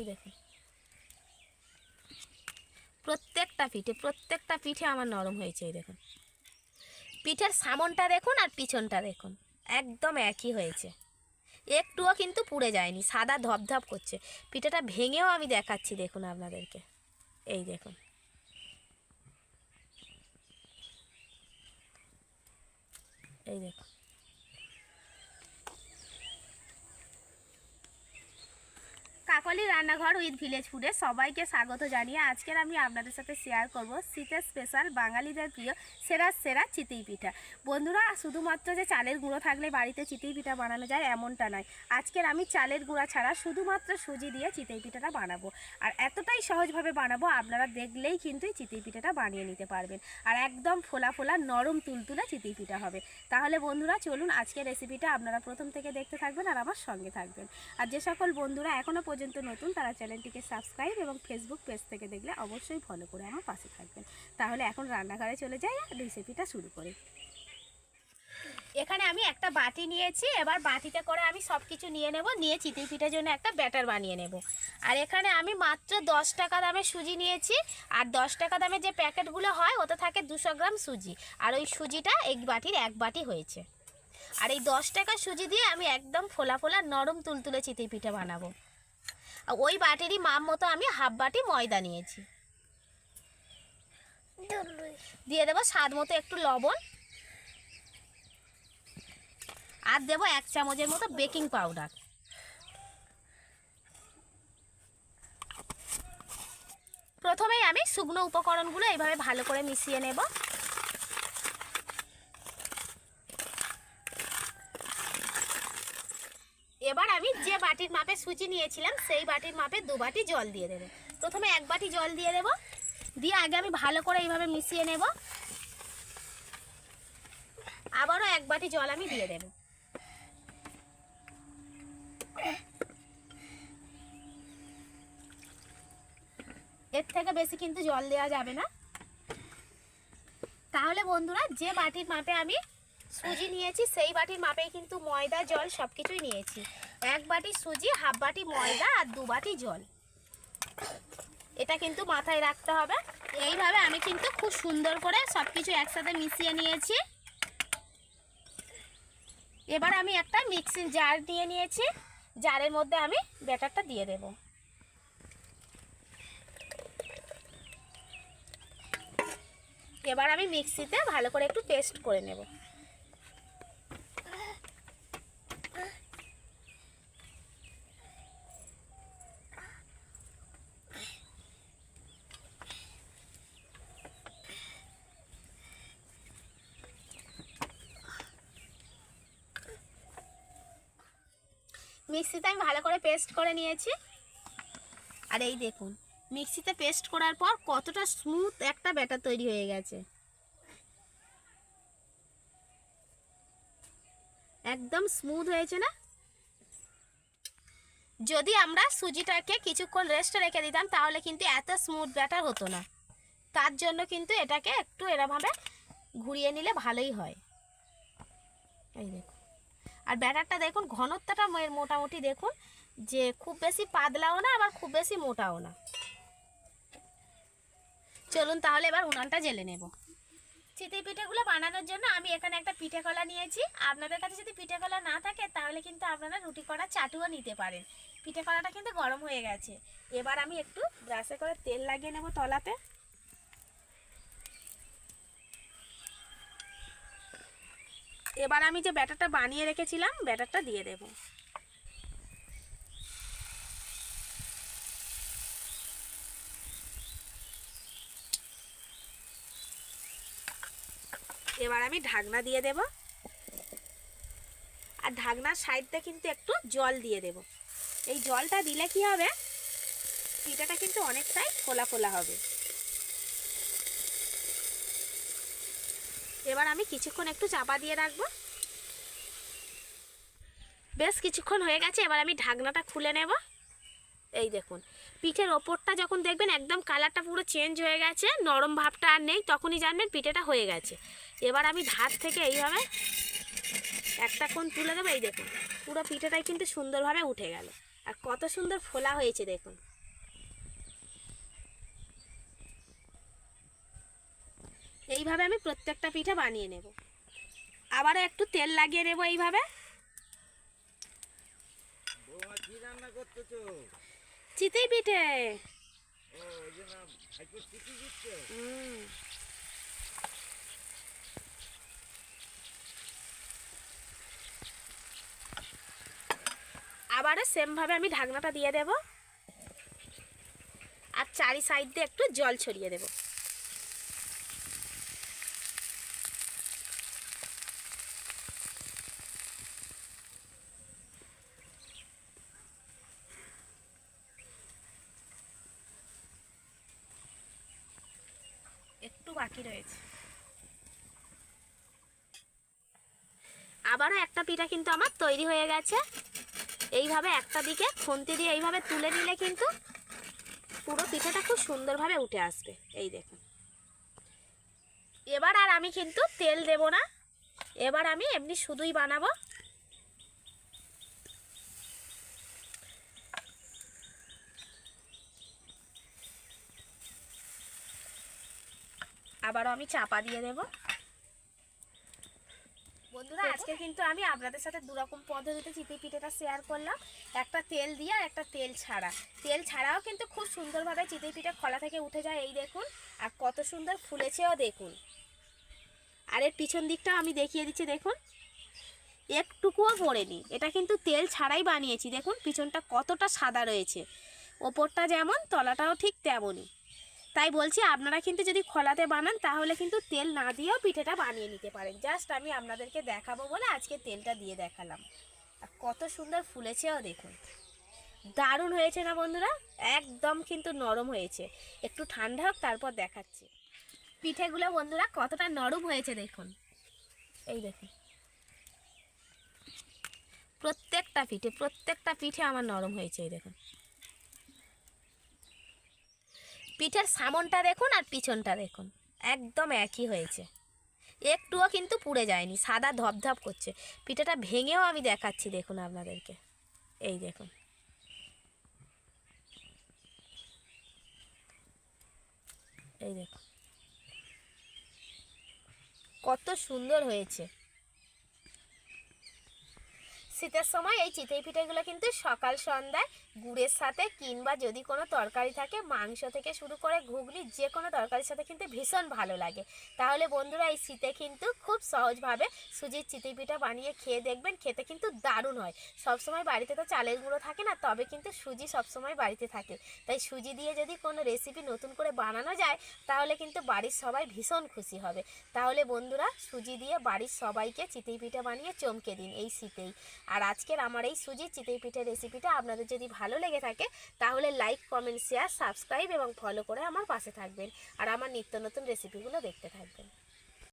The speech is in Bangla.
এই দেখুন প্রত্যেকটা পিঠে প্রত্যেকটা পিঠে আমার নরম হয়েছে, এই দেখুন পিঠের সামনটা দেখুন আর পিছনটা দেখুন, একদম একই হয়েছে। একটুও কিন্তু পুড়ে যায়নি, সাদা ধপধপ করছে। পিঠেটা ভেঙেও আমি দেখাচ্ছি, দেখুন আপনাদেরকে। এই দেখুন। এই দেখুন। কাকলি রান্নাঘর উইথ ভিলেজ ফুডে সবাইকে স্বাগত জানিয়ে আজকের আমি আপনাদের সাথে শেয়ার করব শীতের স্পেশাল বাঙালিদের প্রিয় সেরা সেরা চিতই পিঠা। বন্ধুরা, শুধুমাত্র যে চালের গুঁড়ো থাকলে বাড়িতে চিতই পিঠা বানানো যায় এমনটা নয়। আজকের আমি চালের গুঁড়া ছাড়া শুধুমাত্র সুজি দিয়ে চিতই পিঠাটা বানাবো। আর এতটাই সহজভাবে বানাবো, আপনারা দেখলেই কিন্তু এই চিতই পিঠাটা বানিয়ে নিতে পারবেন। আর একদম ফোলা ফোলা নরম তুলতুলে চিতই পিঠা হবে। তাহলে বন্ধুরা, চলুন আজকের রেসিপিটা আপনারা প্রথম থেকে দেখতে থাকবেন আর আমার সঙ্গে থাকবেন। আর যে সকল বন্ধুরা এখনও পর্যন্ত নতুন তারা চ্যানেলটিকে সাবস্ক্রাইব এবং ফেসবুক পেজ থেকে দেখলে অবশ্যই ফলো করে আমার পাশে থাকবেন। তাহলে এখন রান্নাঘরে চলে যাই আর রেসিপিটা শুরু করি। এখানে আমি একটা বাটি নিয়েছি, এবার বাটিতে করে আমি সব কিছু নিয়ে নেব, নিয়ে চিতই পিঠার জন্য একটা ব্যাটার বানিয়ে নেব। আর এখানে আমি মাত্র দশ টাকা দামে সুজি নিয়েছি, আর দশ টাকা দামের যে প্যাকেটগুলো হয়, ওতে থাকে দুশো গ্রাম সুজি। আর ওই সুজিটা এক বাটির এক বাটি হয়েছে। আর এই দশ টাকা সুজি দিয়ে আমি একদম ফোলা ফোলা নরম তুলতুলে চিতই পিঠা বানাবো। ওই বাটিরই মাপ মতো আমি হাফ বাটি ময়দা নিয়েছি। দিয়ে দেবো স্বাদ মতো একটু লবণ। আর দেবো এক চামচের মতো বেকিং পাউডার। প্রথমেই আমি শুকনো উপকরণগুলো এইভাবে ভালো করে মিশিয়ে নেব এবার আমি যে বাটির মাপে সুজি নিয়েছিলাম, সেই বাটির মাপে দু বাটি জল দিয়ে দেবো। প্রথমে এক বাটি জল দিয়ে দেবো। দিয়ে আগে আমি ভালো করে এইভাবে মিশিয়ে নেব। আবারও এক বাটি জল আমি দিয়ে দেবো। এর থেকে বেশি কিন্তু জল দেওয়া যাবে না। তাহলে বন্ধুরা, যে বাটির মাপে আমি সুজি নিয়েছি, সেই বাটির মাপেই কিন্তু ময়দা, জল সব কিছুই নিয়েছি। এক বাটি সুজি, হাফ বাটি ময়দা আর দু বাটি জল। এটা কিন্তু মাথায় রাখতে হবে। এইভাবে আমি কিন্তু খুব সুন্দর করে সব কিছু একসাথে মিশিয়ে নিয়েছি। এবার আমি একটা মিক্সির জার দিয়ে নিয়েছি। জারের মধ্যে আমি ব্যাটারটা দিয়ে দেব। এবার আমি মিক্সিতে ভালো করে একটু পেস্ট করে নেব। মিক্সিতে আমি ভালো করে পেস্ট করে নিয়েছি। আর এই দেখুন, মিক্সিতে পেস্ট করার পর কতটা স্মুথ একটা ব্যাটার তৈরি হয়ে গেছে। একদম স্মুথ হয়েছে না? যদি আমরা সুজিটাকে কিছুক্ষণ রেস্টে রেখে দিতাম, তাহলে কিন্তু এত স্মুথ ব্যাটার হতো না। তার জন্য কিন্তু এটাকে একটু এরমভাবে ঘুরিয়ে নিলে ভালোই হয়। এই দেখুন। আর ব্যাটারটা দেখুন, ঘনত্বটা মোটামুটি দেখুন, যে খুব বেশি পাতলাও না, আবার খুব বেশি মোটাও না। চলুন তাহলে এবার উনানটা জেলে নেব। চিতই পিঠেগুলো বানানোর জন্য আমি এখানে একটা পিঠে কলা নিয়েছি। আপনাদের কাছে যদি পিঠে কলা না থাকে, তাহলে কিন্তু আপনারা রুটি করা চাটুও নিতে পারেন। পিঠে কলাটা কিন্তু গরম হয়ে গেছে। এবার আমি একটু ব্রাশে করে তেল লাগিয়ে নেব তলাতে। এবার আমি যে ব্যাটারটা বানিয়ে রেখেছিলাম, ব্যাটারটা দিয়ে দেব। এবার আমি ঢাকনা দিয়ে দেব। আর ঢাকনার সাইডটা কিন্তু একটু জল দিয়ে দেব। এই জলটা দিলে কি হবে? পিঠাটা কিন্তু অনেকটাই ফোলা ফোলা হবে। এবার আমি কিছুক্ষণ একটু চাপা দিয়ে রাখব। বেশ কিছুক্ষণ হয়ে গেছে, এবার আমি ঢাকনাটা খুলে নেব। এই দেখুন, পিঠের ওপরটা যখন দেখবেন একদম কালারটা পুরো চেঞ্জ হয়ে গেছে, নরম ভাবটা আর নেই, তখনই জানবেন পিঠেটা হয়ে গেছে। এবার আমি ধার থেকে এইভাবে একটা কোণ তুলে দেবো, এই দেখুন, পুরো পিঠেটাই কিন্তু সুন্দরভাবে উঠে গেল। আর কত সুন্দর ফোলা হয়েছে, দেখুন। এইভাবে আমি প্রত্যেকটা পিঠে বানিয়ে নেব। আবারও একটু তেল লাগিয়ে নেব এইভাবে। চিতেই পিঠে। আবারও সেমভাবে আমি ঢাকনাটা দিয়ে দেব। আর চারি সাইড দিয়ে একটু জল ছড়িয়ে দেব। বাকি রয়েছে। আবারও একটা পিঠা কিন্তু আমার তৈরি হয়ে গেছে। এইভাবে একটা দিকে খুন্তি দিয়ে এইভাবে তুলে নিলে কিন্তু পুরো পিঠাটা খুব সুন্দরভাবে উঠে আসবে। এই দেখুন। এবার আর আমি কিন্তু তেল দেব না। এবার আমি এমনি শুধুই বানাবো। আবারও আমি চাপা দিয়ে দেব। বন্ধুরা আজকে কিন্তু আমি আপনাদের সাথে দুরকম পদ্ধতিতে চিতই পিঠেটা শেয়ার করলাম। একটা তেল দিয়ে আর একটা তেল ছাড়া। তেল ছাড়াও কিন্তু খুব সুন্দরভাবে চিতই পিঠে খোলা থেকে উঠে যায় এই দেখুন। আর কত সুন্দর ফুলেছেও দেখুন। আর এর পিছন দিকটাও আমি দেখিয়ে দিচ্ছি দেখুন। একটুকুও পড়েনি এটা কিন্তু তেল ছাড়াই বানিয়েছি দেখুন। পিছনটা কতটা সাদা রয়েছে। ওপরটা যেমন তলাটাও ঠিক তেমনই। তাই বলছি আপনারা কিন্তু যদি খোলাতে বানান, তাহলে কিন্তু তেল না দিয়েও পিঠেটা বানিয়ে নিতে পারেন। জাস্ট আমি আপনাদেরকে দেখাবো বলে আজকে তেলটা দিয়ে দেখালাম। আর কত সুন্দর ফুলেছেও দেখুন। দারুণ হয়েছে না বন্ধুরা? একদম কিন্তু নরম হয়েছে। একটু ঠান্ডা হোক, তারপর দেখাচ্ছি। পিঠেগুলো বন্ধুরা কতটা নরম হয়েছে দেখুন। এই দেখুন। প্রত্যেকটা পিঠে প্রত্যেকটা পিঠে আমার নরম হয়েছে, এই দেখুন। পিঠের সামনটা দেখুন আর পিছনটা দেখুন। একদম একই হয়েছে। একটুও কিন্তু পুড়ে যায়নি, সাদা ধপধপ করছে। পিঠেটা ভেঙেও আমি দেখাচ্ছি দেখুন আপনাদেরকে। এই দেখুন। এই দেখুন। কত সুন্দর হয়েছে। শীতের সময় এই চিতই পিঠেগুলো কিন্তু সকাল সন্ধ্যায় গুড়ের সাথে কিংবা যদি কোনো তরকারি থাকে, মাংস থেকে শুরু করে ঘুগনি, যে কোনো তরকারির সাথে কিন্তু ভীষণ ভালো লাগে। তাহলে বন্ধুরা, এই শীতে কিন্তু খুব সহজভাবে সুজির চিতই পিঠা বানিয়ে খেয়ে দেখবেন, খেতে কিন্তু দারুণ হয়। সবসময় বাড়িতে তো চালের গুঁড়ো থাকে না, তবে কিন্তু সুজি সবসময় বাড়িতে থাকে। তাই সুজি দিয়ে যদি কোনো রেসিপি নতুন করে বানানো যায়, তাহলে কিন্তু বাড়ির সবাই ভীষণ খুশি হবে। তাহলে বন্ধুরা, সুজি দিয়ে বাড়ির সবাইকে চিতই পিঠা বানিয়ে চমকে দিন এই শীতেই। আর আজকের আমার এই সুজির চিতই পিঠের রেসিপিটা আপনাদের যদি ভালো লেগে থাকে, তাহলে লাইক কমেন্ট শেয়ার সাবস্ক্রাইব এবং ফলো করে আমার পাশে থাকবেন। আর আমার নিত্য নতুন রেসিপিগুলো দেখতে থাকবেন।